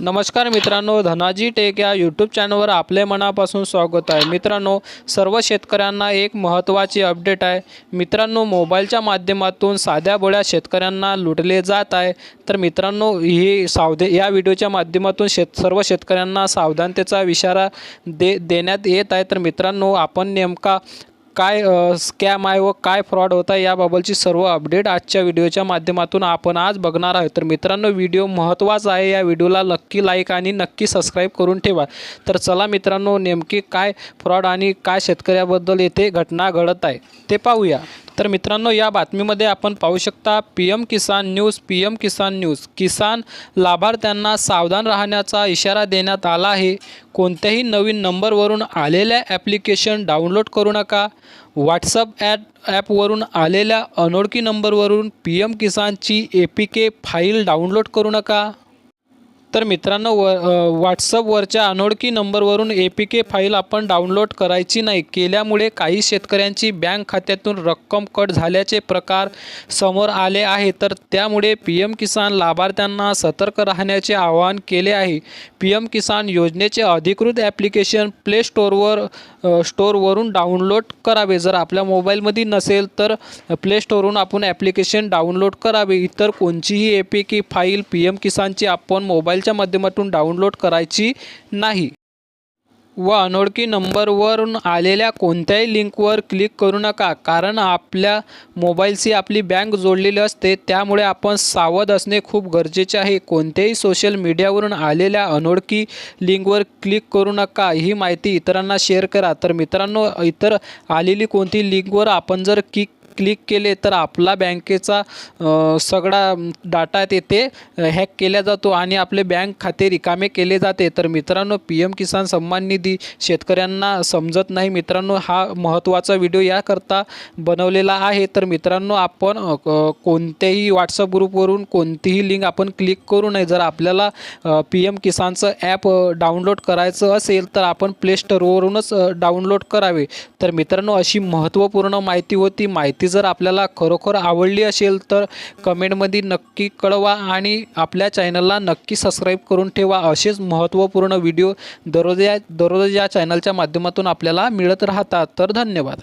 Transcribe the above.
नमस्कार मित्रांनो धनाजी टेक या यूट्यूब चॅनलवर आपले मनापासून स्वागत आहे. मित्रांनो सर्व शेतकऱ्यांना एक महत्त्वाची अपडेट आहे. मित्रांनो मोबाईलच्या माध्यमातून साध्या बोळ्या शेतकऱ्यांना लुटले जात आहे. तर मित्रांनो ही सावधे या व्हिडिओच्या माध्यमातून शेत सर्व शेतकऱ्यांना सावधानतेचा इशारा दे देण्यात येत आहे. तर मित्रांनो आपण नेमका काय स्कॅम आहे व काय फ्रॉड होत आहे याबाबतची सर्व अपडेट आजच्या व्हिडिओच्या माध्यमातून आपण आज बघणार आहोत. तर मित्रांनो व्हिडिओ महत्त्वाचा आहे. या व्हिडिओला नक्की लाईक आणि नक्की सबस्क्राईब करून ठेवा. तर चला मित्रांनो नेमकी काय फ्रॉड आणि काय शेतकऱ्याबद्दल येथे घटना घडत आहे ते पाहूया. तर मित्रांनो या बातमीमध्ये आपण पाहू शकता P M Kisan news P M Kisan news. किसान लाभार्थ्यांना सावधान राहण्याचा इशारा देण्यात आला आहे. कोणत्याही नवीन नंबरवरून आलेल्या ॲप्लिकेशन डाउनलोड करू नका. व्हॉट्सअप ॲप ॲपवरून आलेल्या अनोळखी नंबरवरून P M किसानची A P K file download करू नका. तर मित्रांनो व व्हॉट्सअपवरच्या अनोळखी नंबरवरून ए पी के फाईल आपण डाउनलोड करायची नाही. केल्यामुळे काही शेतकऱ्यांची बँक खात्यातून रक्कम कट झाल्याचे प्रकार समोर आले आहे. तर त्यामुळे पी एम किसान लाभार्थ्यांना सतर्क राहण्याचे आवाहन केले आहे. पी एम किसान योजनेचे अधिकृत ॲप्लिकेशन प्ले स्टोअरवर स्टोअरवरून डाउनलोड करावे. जर आपल्या मोबाईलमध्ये नसेल तर प्ले स्टोअरवरून आपण ॲप्लिकेशन डाउनलोड करावे. इतर कोणतीही A P K file P M किसानची आपण मोबाईल मोबाईलच्या माध्यमातून डाउनलोड करायची नाही. व अनोळखी नंबरवरून आलेल्या कोणत्याही लिंकवर क्लिक करू नका कारण आपल्या मोबाईलशी आपली बँक जोडलेली असते त्यामुळे आपण सावध असणे खूप गरजेचे आहे. कोणत्याही सोशल मीडियावरून आलेल्या अनोळखी लिंकवर क्लिक करू नका ही माहिती इतरांना शेअर करा. तर मित्रांनो इतर आलेली कोणती लिंकवर आपण जर क्लिक क्लिक केले तर आपला बँकेचा सगळा डाटा तेथे हॅक केला जातो आणि आपले बँक खाते रिकामे केले जाते. तर मित्रांनो पी एम किसान सन्मान निधी शेतकऱ्यांना समजत नाही. मित्रांनो हा महत्त्वाचा व्हिडिओ याकरता बनवलेला आहे. तर मित्रांनो आपण कोणत्याही व्हॉट्सअप ग्रुपवरून कोणतीही लिंक आपण क्लिक करू नये. जर आपल्याला पी एम किसानचं ॲप डाउनलोड करायचं असेल तर आपण प्ले स्टोरवरूनच डाउनलोड करावे. तर मित्रांनो अशी महत्त्वपूर्ण माहिती होती. माहिती जर आपल्याला खरोखर आवडली असेल तर कमेंटमध्ये नक्की कळवा आणि आपल्या चॅनलला नक्की सबस्क्राईब करून ठेवा. असेच महत्त्वपूर्ण व्हिडिओ दररोज या दररोज या चॅनलच्या माध्यमातून आपल्याला मिळत राहतात. तर धन्यवाद.